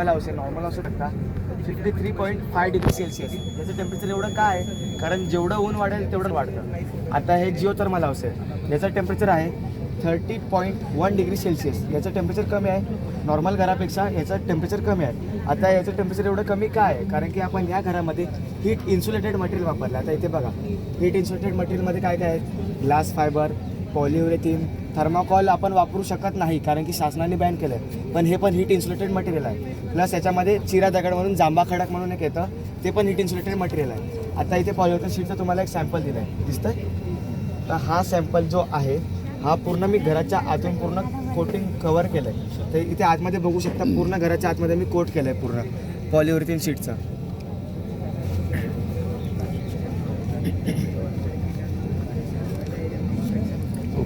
मला असेल नॉर्मल असू शकता fifty three point five degree Celsius याचं टेम्परेचर एवढं काय आहे? कारण जेवढं ऊन वाढेल तेवढं वाढतं. आता हे जिओ तर मला असेल. याचं टेम्परेचर आहे thirty point one degree Celsius याचं टेम्परेचर कमी आहे. नॉर्मल घरापेक्षा याचं टेम्परेचर कमी आहे. आता याचं टेम्परेचर एवढं कमी काय आहे? कारण की आपण या घरामध्ये हीट इन्सुलेटेड मटेरियल वापरलं. आता इथे बघा. हीट इन्सुलेटेड मटेरियलमध्ये काय काय आहे? ग्लास फायबर पॉलिओरेथिन थर्माकॉल आपण वापरू शकत नाही कारण की शासनाने बॅन केलं आहे पण हे पण हीट इन्सुलेटेड मटेरियल आहे. प्लस याच्यामध्ये चिरा दगड म्हणून जांबा खडक म्हणून एक येतं ते पण हीट इन्सुलेटेड मटेरियल आहे. आता इथे पॉलिओथन शीटचं तुम्हाला एक सॅम्पल दिलं आहे दिसतंय? तर हा सॅम्पल जो आहे हा पूर्ण मी घराच्या आतून पूर्ण कोटिंग कवर केलं आहे तर इथे आतमध्ये बघू शकता पूर्ण घराच्या आतमध्ये मी कोट केलं आहे पूर्ण पॉलिओरिथिन शीटचं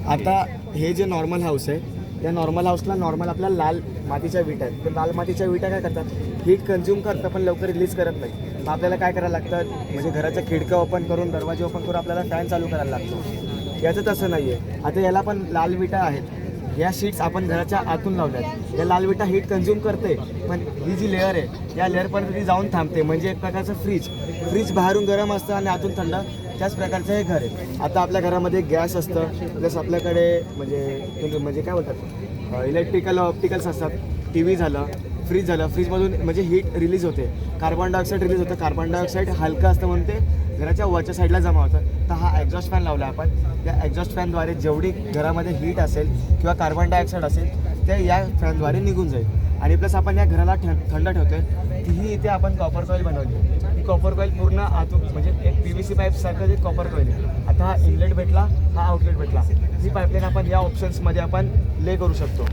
आता हे जे नॉर्मल हाऊस आहे त्या नॉर्मल हाऊसला नॉर्मल आपल्या लाल मातीच्या विटा आहेत. तर लाल मातीच्या विटा काय करतात? हीट कन्झ्युम करतं पण लवकर रिलीज करत नाही मग आपल्याला काय करायला लागतं? म्हणजे घराचं खिडकं ओपन करून दरवाजे ओपन करून आपल्याला फॅन चालू करायला लागतो. याचं तसं नाही आहे आता याला पण लाल विटा आहेत. या शीट्स आपण घराच्या आतून लावल्यात. या लाल विटा हीट कन्झ्युम करते पण ही जी लेअर आहे या लेअरपर्यंत ती जाऊन थांबते. म्हणजे एक प्रकारचं फ्रीज फ्रीज बाहेरून गरम असतं आणि आतून थंड त्याच प्रकारचं हे घर आहे. आता आपल्या घरामध्ये गॅस असतं. प्लस आपल्याकडे म्हणजे म्हणजे काय बोलतात? इलेक्ट्रिकल ऑप्टिकल्स असतात. टी व्ही झालं फ्रीज झालं. फ्रीजमधून म्हणजे हीट रिलीज होते. कार्बन डायऑक्साईड रिलीज होतं. कार्बन डायऑक्साईड हलकं असतं म्हणून ते घराच्या वरच्या साईडला जमा होतं. तर हा एक्झॉस्ट फॅन लावला आपण. या एक्झॉस्ट फॅनद्वारे जेवढी घरामध्ये हीट असेल किंवा कार्बन डायऑक्साईड असेल ते या फॅनद्वारे निघून जाईल. आणि प्लस आपण या घराला थंड ठेवतोय. तीही इथे आपण कॉपर कॉईल बनवली. ही कॉपर कॉईल पूर्ण आतून म्हणजे एक पी व्ही सी पाईपसारखं जे कॉपर कॉईल आहे. आता हा इनलेट भेटला हा आउटलेट भेटला. ही पाईपलाईन आपण या ऑप्शन्समध्ये आपण ले करू शकतो.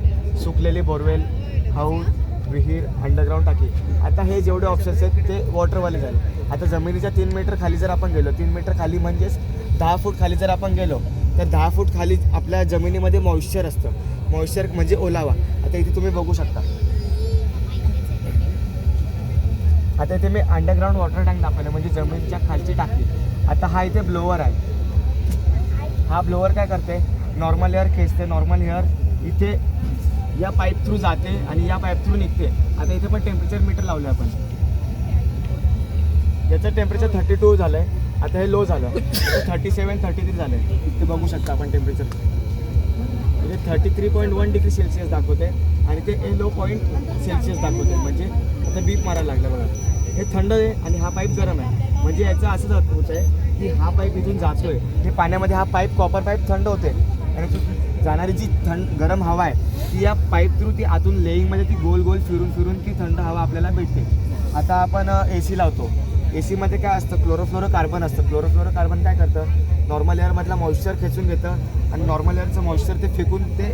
सुकलेली बोरवेल हाऊस विहीर अंडरग्राऊंड टाकी. आता हे जेवढे ऑप्शन्स आहेत ते वॉटरवाले झाले. आता जमिनीच्या तीन मीटर खाली जर आपण गेलो तीन मीटर खाली म्हणजेच दहा फूट खाली जर आपण गेलो तर दहा फूट खाली आपल्या जमिनीमध्ये मॉइश्चर असतं. मॉइश्चर म्हणजे ओलावा. आता इथे तुम्ही बघू शकता. आता इथे मी अंडरग्राऊंड वॉटर टँक दाखवलं म्हणजे जमिनीच्या खालची टाकी. आता हा इथे ब्लोअर आहे. हा ब्लोअर काय करते? नॉर्मल एअर खेचते नॉर्मल एअर इथे या पाईप थ्रू जाते आणि या पाईप थ्रू निघते. आता इथे पण टेम्परेचर मीटर लावलं आपण. याचं टेम्परेचर थर्टी टू झालं आहे आता हे लो झालं. थर्टी सेवन थर्टी थ्री झालं आहे ते बघू शकता आपण टेम्परेचर म्हणजे thirty three point one degree Celsius दाखवते आणि ते ए लो पॉईंट सेल्सिअस दाखवते. म्हणजे आता बीप मारायला लागलं बघा. हे थंड आहे आणि हा पाईप गरम आहे. म्हणजे याचा असं होत आहे की हा पाईप इथून जातोय. हे पाण्यामध्ये हा पाईप कॉपर पाईप थंड होते आणि जाणारी जी थंड गरम हवा आहे ती या पाईप थ्रू ती आतून लेईंगमध्ये ती गोल गोल फिरून फिरून ती थंड हवा आपल्याला भेटते. आता आपण ए सी लावतो. ए सीमध्ये काय असतं? क्लोरोफ्लोरो कार्बन असतं. क्लोरोफ्लोरो कार्बन काय करतं? नॉर्मल एअरमधला मॉइश्चर खेचून घेतं. आणि नॉर्मल एअरचं मॉइश्चर ते फेकून ते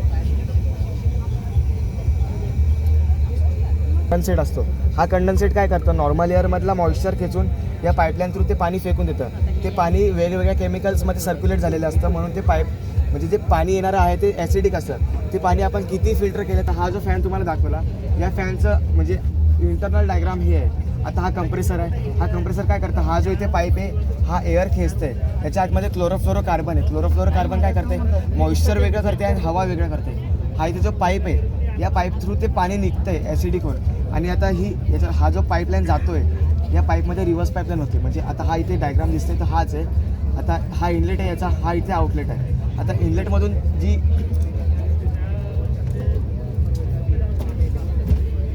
कंडन्सेट असतो. हा कंडन्सेट काय करतं? नॉर्मल एअरमधला मॉइश्चर खेचून या पाईपलाईन थ्रू ते पाणी फेकून देतं. ते पाणी वेगवेगळ्या केमिकल्समध्ये सर्क्युलेट झालेलं असतं. म्हणून ते पाईप म्हणजे जे पाणी येणारं आहे ते ॲसिडिक असतं. ते पाणी आपण किती फिल्टर केलं तर हा जो फॅन तुम्हाला दाखवला या फॅनचं म्हणजे इंटरनल डायग्राम हे आहे. आता हा कंप्रेसर आहे. हा कंप्रेसर काय करतं? हा जो इथे पाईप आहे हा एअर खेचते याच्या आतमध्ये क्लोरोफ्लोरो कार्बन आहे. क्लोरोफ्लोरो कार्बन काय करते मॉइश्चर वेगळं करते आणि हवा वेगळं करते हा इथे जो पाईप आहे या पाईप थ्रू ते पाणी निघतंय ॲसिडिक होऊन. आणि आता ही याचा हा जो पाईपलाईन जातोय या पाईपमध्ये रिव्हर्स पाईपलाईन होते म्हणजे आता हा इथे डायग्राम दिसते तर हाच आहे. आता हा इनलेट आहे याचा हा इथे आउटलेट आहे. आता इनलेटमधून जी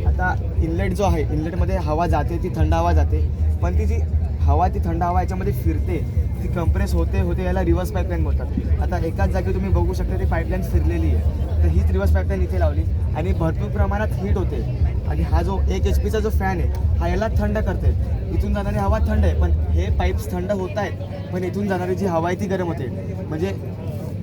आता इनलेट जो आहे इनलेटमध्ये हवा जाते ती थंड हवा जाते. पण ती जी हवा ती थंड हवा याच्यामध्ये फिरते ती कंप्रेस होते होते याला रिव्हर्स पाईपलाईन बोलतात. आता एकाच जागी तुम्ही बघू शकता ती पाईपलाईन फिरलेली आहे. तर हीच रिव्हर्स पाईपलाईन इथे लावली. आणि भरपूर प्रमाणात हीट होते. आणि हा जो एक एच पीचा जो फॅन आहे हा याला थंड करते इथून जाणारी हवा थंड आहे पण हे पाईप्स थंड होत आहेत पण इथून जाणारी जी हवा आहे ती गरम होते. म्हणजे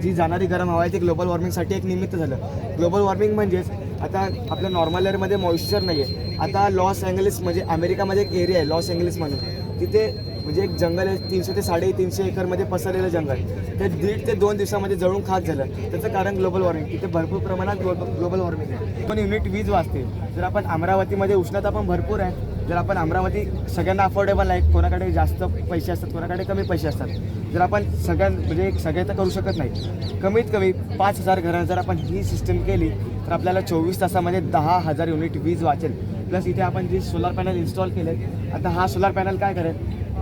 जी जाणारी गरम हवा आहे ती ग्लोबल वॉर्मिंगसाठी एक निमित्त झालं. ग्लोबल वॉर्मिंग म्हणजेच आता आपल्या नॉर्मल एअरमध्ये मॉइश्चर नाही आहे आता लॉस अँगलिस म्हणजे अमेरिकामध्ये एक एरिया आहे लॉस अँगलिस म्हणून. तिथे म्हणजे एक जंगल आहे तीनशे ते साडेतीनशे एकरमध्ये पसरलेलं जंगल. ते दीड ते दोन दिवसामध्ये जळून खास झालं. त्याचं कारण ग्लोबल वॉर्मिंग तिथे भरपूर प्रमाणात ग्लोबल ग्लोबल वॉर्मिंग आहे. पण युनिट वीज वाचते जर आपण अमरावतीमध्ये उष्णता पण भरपूर आहे जर आपण अमरावती सगळ्यांना अफोर्डेबल आहे कोणाकडे जास्त पैसे असतात कोणाकडे कमी पैसे असतात जर आपण सगळ्यां म्हणजे सगळे तर करू शकत नाही. कमीत कमी पाच हजार घरांना जर आपण ही सिस्टम केली तर आपल्याला चोवीस तासामध्ये दहा हजार युनिट वीज वाचेल. प्लस इथे आपण जे सोलार पॅनल इन्स्टॉल केले आता हा सोलार पॅनल काय करेल?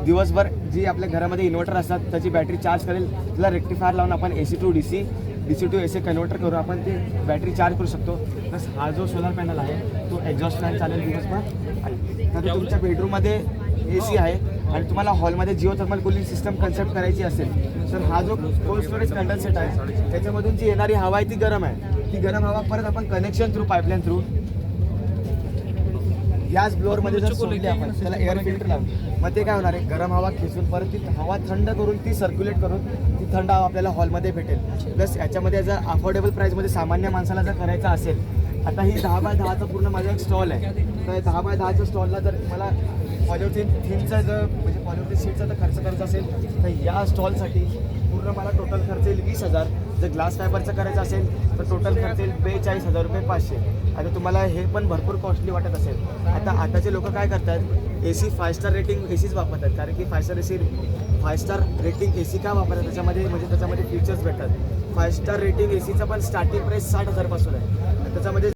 दिवसभर जी आपल्या घरामध्ये इन्व्हर्टर असतात त्याची बॅटरी चार्ज करेल. त्याला रेक्टिफायर लावून आपण A C to D C D C to A C converter करून आपण ती बॅटरी चार्ज करू शकतो. प्लस हा जो सोलर पॅनल आहे तो एक्झॉस्ट फॅन चालेल दिवसभर. आणि तर तुमच्या बेडरूममध्ये ए सी आहे आणि तुम्हाला हॉलमध्ये geothermal cooling system concept करायची असेल तर हा जो कोल्ड स्टोरेज कंडन्सेट आहे त्याच्यामधून जी येणारी हवा आहे ती गरम आहे. ती गरम हवा परत आपण कनेक्शन थ्रू पाईपलाईन थ्रू याच ब्लोअरमध्ये जर सोडली आपण त्याला एअर फिल्टर लावून. मग ते काय होणार आहे? गरम हवा खेचून परत ती हवा थंड करून ती सर्क्युलेट करून ती थंड हवा आपल्याला हॉलमध्ये भेटेल. प्लस याच्यामध्ये जर अफोर्डेबल प्राईसमध्ये सामान्य माणसाला जर करायचं असेल आता ही दहा बाय दहाचा पूर्ण माझा एक स्टॉल आहे. तर दहा बाय दहाच्या स्टॉलला जर मला पॉलिथिन थीमचा जर म्हणजे पॉलिथिन सीटचा जर खर्च करायचा असेल तर या स्टॉलसाठी पूर्ण मला टोटल खर्च येईल वीस हजार. जर ग्लास फायबरचं करायचं असेल तर टोटल खर्च येईल बेचाळीस हजार रुपये पाचशे. आता तुम्हाला हे पण भरपूर कॉस्टली वाटत असेल. आता आताचे लोक काय करतात? A C five star rating A सीच वापरतात. कारण की five star A C five star rating A C का वापरतात? त्याच्यामध्ये म्हणजे त्याच्यामध्ये फीचर्स भेटतात. फाय स्टार रेटिंग ए सीचं पण स्टार्टिंग प्राईस साठ हजारपासून आहे. त्याच्यामध्ये